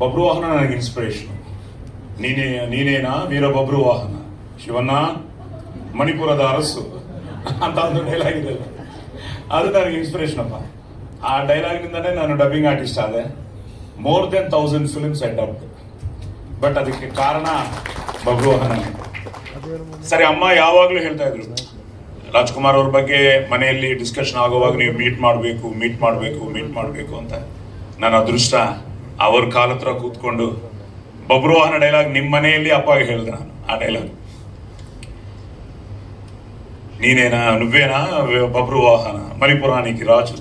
ಬಬ್ರು ವಾಹನ ನನಗೆ ಇನ್ಸ್ಪಿರೇಷನ್ ನೀನೇ, ನೀನೇನಾ? ವೀರ ಬಬ್ರು ವಾಹನ. ಶಿವಣ್ಣ, ಮಣಿಪುರದ ಅರಸು. ಅಂತ ಒಂದು ಡೈಲಾಗ್ ಇದೆ ಅದು. ನನಗೆ ಇನ್ಸ್ಪಿರೇಷನ್ ಅಪ್ಪ. ಆ ಡೈಲಾಗ್ನಿಂದನೇ ನಾನು ಡಬ್ಬಿಂಗ್ ಆರ್ಟಿಸ್ಟ್ ಆದೆ. More then thousand films I dub but ಅದಕ್ಕೆ ಕಾರಣ ಬಬ್ರು ವಾಹನ. ಸರಿ, ಅಮ್ಮ ಯಾವಾಗಲೂ ಹೇಳ್ತಾ ಇದ್ರು. ರಾಜ್ಕುಮಾರ್ ಅವ್ರ ಬಗ್ಗೆ ಮನೆಯಲ್ಲಿ ಡಿಸ್ಕಷನ್ ಆಗುವಾಗ ನೀವು ಮೀಟ್ ಮಾಡಬೇಕು ಮೀಟ್ ಮಾಡಬೇಕು ಮೀಟ್ ಮಾಡಬೇಕು ಅಂತ. ನನ್ನ ಅದೃಷ್ಟ. ಅವ್ರ ಕಾಲ ಹತ್ರ ಕೂತ್ಕೊಂಡು ಬಬ್ರು ವಾಹನ ಡೈಲಾಗ್ ನಿಮ್ಮ ಮನೆಯಲ್ಲಿ ಅಪ್ಪಗೆ ಹೇಳಿದೆ ನಾನು ಆ ಡೈಲಾಗ್ ನೀನೇನಾ నువ్వేనా బబ్రు వాహన మణిపురానికి రాజు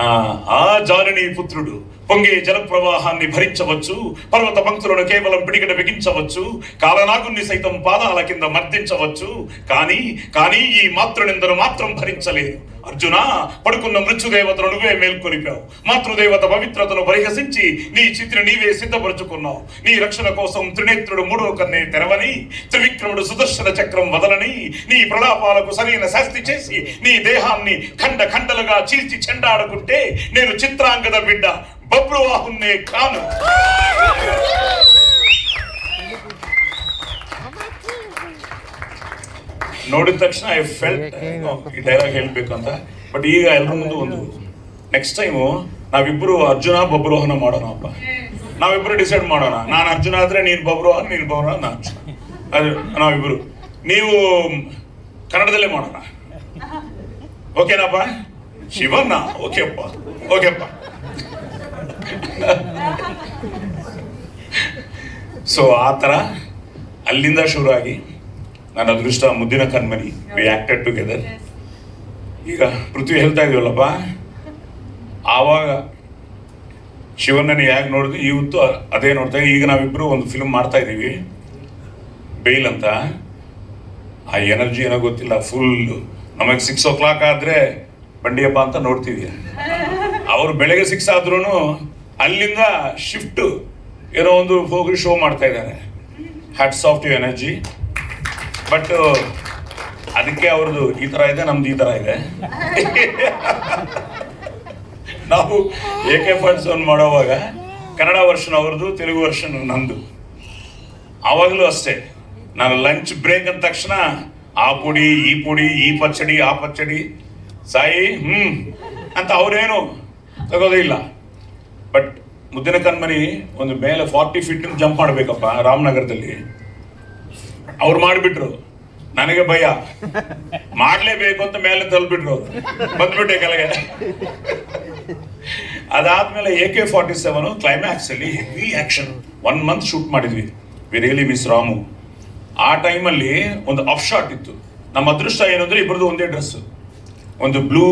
ఆ ఆ జాలిని పుత్రుడు పొంగే జల ప్రవాహాన్ని భరించవచ్చు పర్వత పంక్తులను కేవలం పిడికిట బిగించవచ్చు కాలనాగుని సైతం పాదాల కింద మర్దించవచ్చు కానీ కానీ ఈ మాతృనిందను మాత్రం భరించలేదు అర్జున పడుకున్న మృత్యుదేవతను నువ్వే మేల్కొలిపావు మాతృదేవత పవిత్రతను పరిహసించి నీ చిత్ర నీవే సిద్ధపరుచుకున్నావు. నీ రక్షణ కోసం త్రినేత్రుడు మూడో కన్నే తెరవని త్రివిక్రముడు సుదర్శన చక్రం వదలని నీ ప్రలాపాలకు సరైన శాస్తి చేసి నీ దేహాన్ని ఖండ ఖండలుగా చీల్చి చెండాడుకుంటే నేను చిత్రాంగద బిడ్డ బబ్రువాహున్నే కాను. ನೋಡಿದ ತಕ್ಷಣ ಐ ಫೆಲ್ಟ್ ಈ ಡೈಲಾಗ್ ಹೇಳ್ಬೇಕು ಅಂತ ಬಟ್ ಈಗ ಎಲ್ಲರ ಮುಂದೆ ಒಂದು ನೆಕ್ಸ್ಟ್ ಟೈಮು ನಾವಿಬ್ರು ಅರ್ಜುನ ಬಬ್ರೋಹನ ಮಾಡೋಣ ಅಪ್ಪ. ನಾವಿಬ್ರು ಡಿಸೈಡ್ ಮಾಡೋಣ. ನಾನು ಅರ್ಜುನ ಆದ್ರೆ ನೀನು ಬಬ್ರೋಹನ್ ನೀನು ಬಬ್ರೋಹನ್ ನಾನು ಅದು ನಾವಿಬ್ರು. ನೀವು ಕನ್ನಡದಲ್ಲೇ ಮಾಡೋಣ. ಓಕೆನಪ್ಪ? ಶಿವಣ್ಣ. ಓಕೆಪ್ಪ. ಓಕೆಪ್ಪ. ಸೊ ಆ ಥರ ಅಲ್ಲಿಂದ ಶುರುವಾಗಿ ನನ್ನ ಅದೃಷ್ಟ ಮುದ್ದಿನ ಕಣ್ಮನಿ ವಿ ಆಕ್ಟೆಡ್ ಟುಗೆದರ್ ಈಗ ಪೃಥ್ವಿ ಹೇಳ್ತಾ ಇದೀವಲ್ಲಪ್ಪ ಆವಾಗ ಶಿವಣ್ಣನ ಯಾಕೆ ನೋಡಿದ್ವಿ ಇವತ್ತು ಅದೇ ನೋಡ್ತಾ ಈಗ ನಾವಿಬ್ರು ಒಂದು ಫಿಲ್ಮ್ ಮಾಡ್ತಾ ಇದ್ದೀವಿ ಬೇಲ್ ಅಂತ. ಆ ಎನರ್ಜಿ ಏನೋ ಗೊತ್ತಿಲ್ಲ. ಫುಲ್ ನಮಗೆ ಸಿಕ್ಸ್ ಓ ಕ್ಲಾಕ್ ಆದ್ರೆ ಬಂಡಿಯಪ್ಪ ಅಂತ ನೋಡ್ತೀವಿ. ಅವರು ಬೆಳಗ್ಗೆ ಸಿಕ್ಸ್ ಆದ್ರೂ ಅಲ್ಲಿಂದ ಶಿಫ್ಟ್ ಏನೋ ಒಂದು ಹೋಗಿ ಶೋ ಮಾಡ್ತಾ ಇದ್ದಾರೆ. Hats off to energy but ಅದಕ್ಕೆ ಅವ್ರದ್ದು ಈ ತರ ಇದೆ, ನಮ್ದು ಈ ತರ ಇದೆ. ನಾವು ಎ ಕೆ ಫಂಡ್ಸ್ ಒಂದು ಮಾಡೋವಾಗ ಕನ್ನಡ ವರ್ಷನ್ ಅವ್ರದ್ದು, ತೆಲುಗು ವರ್ಷನ್ ನಂದು. ಆವಾಗಲೂ ಅಷ್ಟೇ. ನಾನು ಲಂಚ್ ಬ್ರೇಕ್ ಅಂದ ತಕ್ಷಣ ಆ ಪುಡಿ, ಈ ಪುಡಿ, ಈ ಪಚ್ಚಡಿ, ಆ ಪಚ್ಚಡಿ. ಸಾಯಿ ಹ್ಞೂ ಅಂತ ಅವರೇನು ತಗೋದೇ ಇಲ್ಲ. ಬಟ್ ಮುದ್ದಿನ ಕಣ್ಮನಿ ಒಂದು ಮೇಲೆ ಫಾರ್ಟಿ ಫೀಟ್ ಜಂಪ್ ಮಾಡಬೇಕಪ್ಪ ರಾಮನಗರದಲ್ಲಿ. ಅವ್ರು ಮಾಡಿಬಿಟ್ರು. ನನಗೆ ಭಯ. ಮಾಡಲೇಬೇಕು ಅಂತ ಮೇಲೆ ತಲ್ಬಿಟ್ರು ಅವ್ರು. ಬಂದ್ಬಿಟ್ಟೆ ಕೆಳಗೆ. ಅದಾದ್ಮೇಲೆ A K forty seven climax ಅಲ್ಲಿ heavy action one month shoot ಮಾಡಿದ್ವಿ. We really miss Ramu. ಆ ಟೈಮಲ್ಲಿ ಒಂದು ಅಫ್ ಶಾಟ್ ಇತ್ತು. ನಮ್ಮ ಅದೃಷ್ಟ ಏನಂದ್ರೆ ಇಬ್ಬರದು ಒಂದೇ ಡ್ರೆಸ್ ಒಂದು ಬ್ಲೂ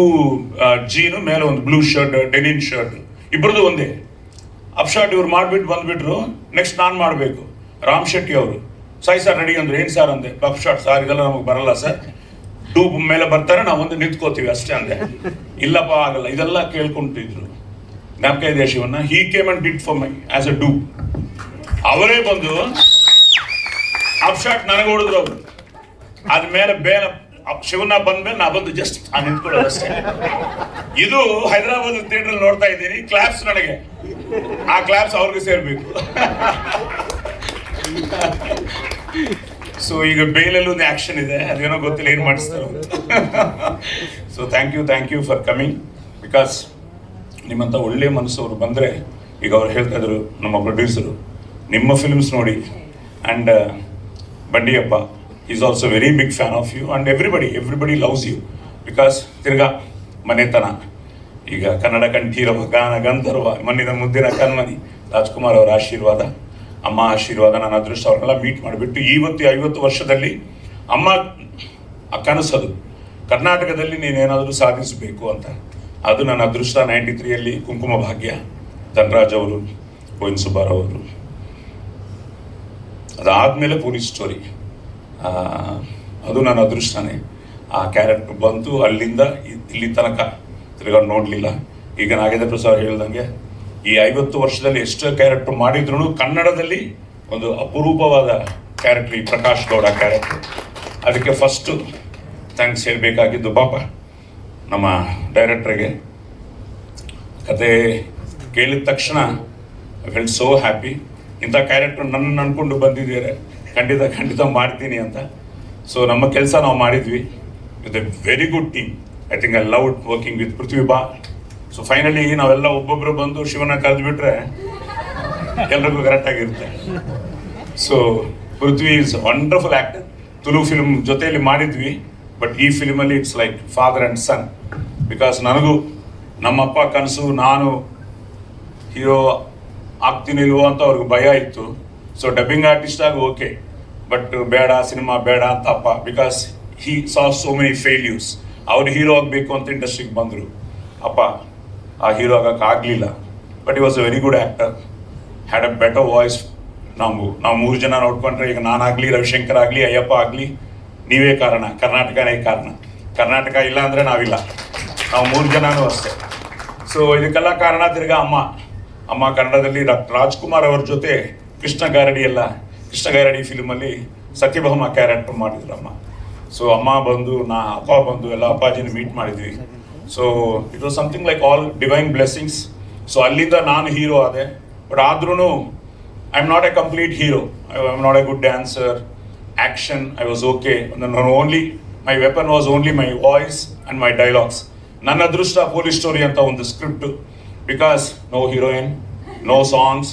ಜೀನು ಮೇಲೆ ಒಂದು ಬ್ಲೂ ಶರ್ಟ್ ಡೆನಿನ್ ಶರ್ಟ್ ಇಬ್ಬರದು ಒಂದೇ. ಅಪ್ ಶಾಟ್ ಇವ್ರು ಮಾಡ್ಬಿಟ್ಟು ಬಂದ್ಬಿಟ್ರು. ನೆಕ್ಸ್ಟ್ ನಾನು ಮಾಡಬೇಕು. ರಾಮ್ ಶೆಟ್ಟಿ ಅವರು. ಸಾಯಿ ಸರ್, ನಡಿ ಅಂದ್ರೆ ಏನು ಸರ್ ಅಂದೆ? ಬಫ್ ಶಾಟ್ ಸರ್ ಇದೆಲ್ಲ ನಮಗೆ ಬರಲ್ಲ ಸರ್. ಡೂಬ್ ಮೇಲೆ ಬರ್ತಾರೆ ನಾವು ಒಂದು ನಿಂತ್ಕೋತೀವಿ ಅಷ್ಟೇ ಅಂದೆ. ಇಲ್ಲಪ್ಪ, ಆಗಲ್ಲ. ಇದೆಲ್ಲ ಕೇಳ್ಕೊಂಡಿದ್ರು ಜ್ಞಾಪಕ ಇದೆ Shivanna he came and did for my as a dub ಅವರೇ ಬಂದು ಅಪ್ ಶಾಟ್ ನನಗೆ ಹೊಡೆದ್ರು ಅವರು. ಅದ್ಮೇಲೆ ಬೇರೆ ಬಂದ ಬಂದ್ಮೇಲೆ ನಾ ಬಂದು ಜಸ್ಟ್ ನಾನು ನಿಂತ್ಕೊಳ್ಳೋದು ಅಷ್ಟೇ. ಇದು ಹೈದರಾಬಾದ್ ಥಿಯೇಟರ್ ನೋಡ್ತಾ ಇದ್ದೀನಿ. ಕ್ಲಾಪ್ಸ್ ನನಗೆ. ಆ ಕ್ಲಾಪ್ಸ್ ಅವ್ರಿಗೆ ಸೇರ್ಬೇಕು. ಸೊ ಈಗ ಬೇಲಲ್ಲಿ ಒಂದು ಆಕ್ಷನ್ ಇದೆ. ಅದೇನೋ ಗೊತ್ತಿಲ್ಲ, ಏನು ಮಾಡಿಸ್ತಾರೆ. So thank you thank you for coming because ನಿಮ್ಮಂಥ ಒಳ್ಳೆ ಮನಸ್ಸವರು ಬಂದರೆ ಈಗ ಅವ್ರು ಹೇಳ್ತಾ ಇದ್ರು, ನಮ್ಮ ಪ್ರೊಡ್ಯೂಸರು ನಿಮ್ಮ ಫಿಲ್ಮ್ಸ್ ನೋಡಿ. And Bandiyappa is also very big fan of you and everybody everybody loves you because ತಿರ್ಗಾ, ಮನೆತನ. ಈಗ ಕನ್ನಡ ಕಂಠೀರವ, ಗಾನ, ಗಂಧರ್ವ, ಮಣ್ಣಿನ ಮುದ್ದಿನ ಕನ್ಮನಿ ರಾಜ್ಕುಮಾರ್ ಅವರ ಆಶೀರ್ವಾದ. ಅಮ್ಮ ಆಶೀರ್ವಾದ, ನನ್ನ ಅದೃಷ್ಟ ಅವ್ರನ್ನೆಲ್ಲ ಮೀಟ್ ಮಾಡಿಬಿಟ್ಟು ಇವತ್ತು ಐವತ್ತು ವರ್ಷದಲ್ಲಿ ಅಮ್ಮ ಕನಸದು. ಕರ್ನಾಟಕದಲ್ಲಿ ನೀನೇನಾದರೂ ಸಾಧಿಸಬೇಕು ಅಂತ. ಅದು ನನ್ನ ಅದೃಷ್ಟ ನೈಂಟಿ ತ್ರೀಯಲ್ಲಿ ಕುಂಕುಮ ಭಾಗ್ಯ, ಧನರಾಜ್ ಅವರು, ಗೋವಿಂದ ಸುಬ್ಬಾರಾವ್ ಅವರು. ಅದಾದಮೇಲೆ ಪೊಲೀಸ್ ಸ್ಟೋರಿ. ಅದು ನನ್ನ ಅದೃಷ್ಟನೇ. ಆ ಕ್ಯಾರೆಕ್ಟರ್ ಬಂತು ಅಲ್ಲಿಂದ ಇಲ್ಲಿ ತನಕ. ತಿರ್ಗಾ ನೋಡಲಿಲ್ಲ. ಈಗ ನಾಗೇಂದ್ರ ಪ್ರಸಾದ್ ಹೇಳ್ದಂಗೆ ಈ ಐವತ್ತು ವರ್ಷದಲ್ಲಿ ಎಷ್ಟು ಕ್ಯಾರೆಕ್ಟರ್ ಮಾಡಿದ್ರು ಕನ್ನಡದಲ್ಲಿ ಒಂದು ಅಪರೂಪವಾದ ಕ್ಯಾರೆಕ್ಟರ್ ಈ ಪ್ರಕಾಶ್ ಗೌಡ ಕ್ಯಾರೆಕ್ಟರ್ ಅದಕ್ಕೆ ಫಸ್ಟು ಥ್ಯಾಂಕ್ಸ್ ಹೇಳಬೇಕಾಗಿದ್ದು ಪಾಪ ನಮ್ಮ ಡೈರೆಕ್ಟ್ರಿಗೆ ಕತೆ ಕೇಳಿದ ತಕ್ಷಣ ಐ ಫೆಲ್ಟ್ ಸೋ ಹ್ಯಾಪಿ ಇಂಥ ಕ್ಯಾರೆಕ್ಟರ್ ನನ್ನ ಅಂದ್ಕೊಂಡು ಬಂದಿದ್ದೀರ. ಖಂಡಿತ ಖಂಡಿತ ಮಾಡ್ತೀನಿ ಅಂತ. ಸೊ ನಮ್ಮ ಕೆಲಸ ನಾವು ಮಾಡಿದ್ವಿ. With a very good team I think I love working with Prithvi ಬಾ ಸೊ ಫೈನಲಿ ನಾವೆಲ್ಲ ಒಬ್ಬೊಬ್ಬರು ಬಂದು ಶಿವನ ಕರೆದು ಬಿಟ್ರೆ ಎಲ್ರಿಗೂ ಕರೆಕ್ಟ್ ಆಗಿರುತ್ತೆ. So Prithvi is wonderful actor Tulu film ಜೊತೆಯಲ್ಲಿ ಮಾಡಿದ್ವಿ ಬಟ್ ಈ ಫಿಲ್ಮಲ್ಲಿ it's like father and son because ನನಗೂ, ನಮ್ಮಪ್ಪ ಕನಸು, ನಾನು ಹೀರೋ ಆಗ್ತೀನಿಲ್ವೋ ಅಂತ ಅವ್ರಿಗೆ ಭಯ ಇತ್ತು. ಸೊ ಡಬ್ಬಿಂಗ್ ಆರ್ಟಿಸ್ಟ್ ಆಗಿ ಓಕೆ ಬಟ್ ಬೇಡ, ಸಿನಿಮಾ ಬೇಡ ಅಂತ ಅಪ್ಪ because he saw so many failures ಅವ್ರು ಹೀರೋ ಆಗಬೇಕು ಅಂತ ಇಂಡಸ್ಟ್ರಿಗೆ ಬಂದರು. ಅಪ್ಪ ಆ ಹೀರೋ ಆಗಲಿಲ್ಲ. ಬಟ್ ಈ was a very good actor had a better voice ನಾವು ನಾವು ಮೂರು ಜನ ನೋಡ್ಕೊಂಡ್ರೆ ಈಗ ನಾನಾಗಲಿ ರವಿಶಂಕರ್ ಆಗಲಿ, ಅಯ್ಯಪ್ಪ ಆಗಲಿ, ನೀವೇ ಕಾರಣ, ಕರ್ನಾಟಕನೇ ಕಾರಣ. ಕರ್ನಾಟಕ ಇಲ್ಲ ಅಂದರೆ ನಾವಿಲ್ಲ. ನಾವು ಮೂರು ಜನನೂ ಅಷ್ಟೇ. ಸೊ ಇದಕ್ಕೆಲ್ಲ ಕಾರಣ ತಿರ್ಗಾ ಅಮ್ಮ. ಅಮ್ಮ ಕನ್ನಡದಲ್ಲಿ ಡಾಕ್ಟರ್ ರಾಜ್ಕುಮಾರ್ ಅವ್ರ ಜೊತೆ ಕೃಷ್ಣ ಗಾರಡಿ ಎಲ್ಲ, ಕೃಷ್ಣ ಗಾರಡಿ ಫಿಲ್ಮಲ್ಲಿ ಸತ್ಯಭಾಮ ಕ್ಯಾರೆಕ್ಟರ್ ಮಾಡಿದ್ರು ಅಮ್ಮ. ಸೊ ಅಮ್ಮ ಬಂದು, ನಾ, ಅಪ್ಪ ಬಂದು ಎಲ್ಲ ಅಪ್ಪಾಜಿನ ಮೀಟ್ ಮಾಡಿದ್ವಿ. So it was something like all divine blessings so ಅಲ್ಲಿಂದ ನಾನು ಹೀರೋ ಆದೆ. ಬಟ್ ಆದ್ರೂ I am not a complete hero I am not a good dancer action I was okay ನನ್ನ only my weapon was only my voice and my dialogues ನನ್ನ ಅದೃಷ್ಟ police story ಅಂತ ಒಂದು script because no heroine no songs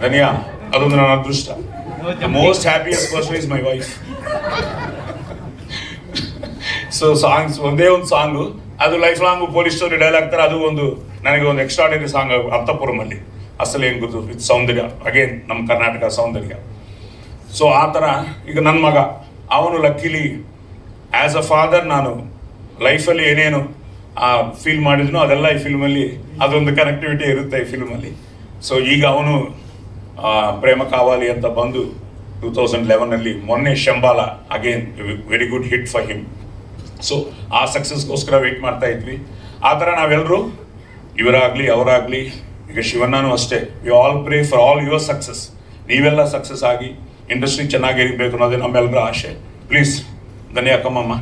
ಧನಿಯಾ ಅದೊಂದು ನನ್ನ ಅದೃಷ್ಟ. Most happiest person is my wife so songs ಒಂದೇ ಒಂದು ಸಾಂಗು ಅದು life long police story dialogue ತರ ಅದು ಒಂದು ನನಗೆ ಒಂದು ಎಕ್ಸ್ಟ್ರಾಡಿನರಿ ಸಾಂಗ್ ಅರ್ಥಪುರಮಲ್ಲಿ ಅಸಲು ಏನು ಗೊತ್ತು ವಿತ್ ಸೌಂದರ್ಯ. ಅಗೇನ್ ನಮ್ಮ ಕರ್ನಾಟಕ ಸೌಂದರ್ಯ. ಸೊ ಆ ಥರ ಈಗ ನನ್ನ ಮಗ ಅವನು ಲಕ್ಕಿಲಿ ಆ್ಯಸ್ ಅ ಫಾದರ್ ನಾನು ಲೈಫಲ್ಲಿ ಏನೇನು ಫೀಲ್ ಮಾಡಿದ್ನೋ ಅದೆಲ್ಲ ಈ ಫಿಲ್ಮಲ್ಲಿ ಅದೊಂದು ಕನೆಕ್ಟಿವಿಟಿ ಇರುತ್ತೆ ಈ ಫಿಲ್ಮಲ್ಲಿ ಸೊ ಈಗ ಅವನು ಆ, ಪ್ರೇಮ ಕಾವಾಲಿ ಅಂತ ಬಂದು ಟೂ ತೌಸಂಡ್ ಲೆವೆನಲ್ಲಿ ಮೊನ್ನೆ Shambhala again very good hit for him so ಆ ಸಕ್ಸಸ್ಗೋಸ್ಕರ ವೆಯ್ಟ್ ಮಾಡ್ತಾ ಇದ್ವಿ. ಆ ಥರ ನಾವೆಲ್ಲರೂ ಇವರಾಗಲಿ, ಅವರಾಗಲಿ, ಈಗ ಶಿವಣ್ಣನೂ ಅಷ್ಟೇ you all pray for all your success ನೀವೆಲ್ಲ ಸಕ್ಸಸ್ ಆಗಿ ಇಂಡಸ್ಟ್ರಿ ಚೆನ್ನಾಗಿ ಇರಬೇಕು ಅನ್ನೋದೇ ನಮ್ಮೆಲ್ಲರ ಆಶೆ. ಪ್ಲೀಸ್ ಧನ್ಯ ಕಮ್ಮಮ್ಮ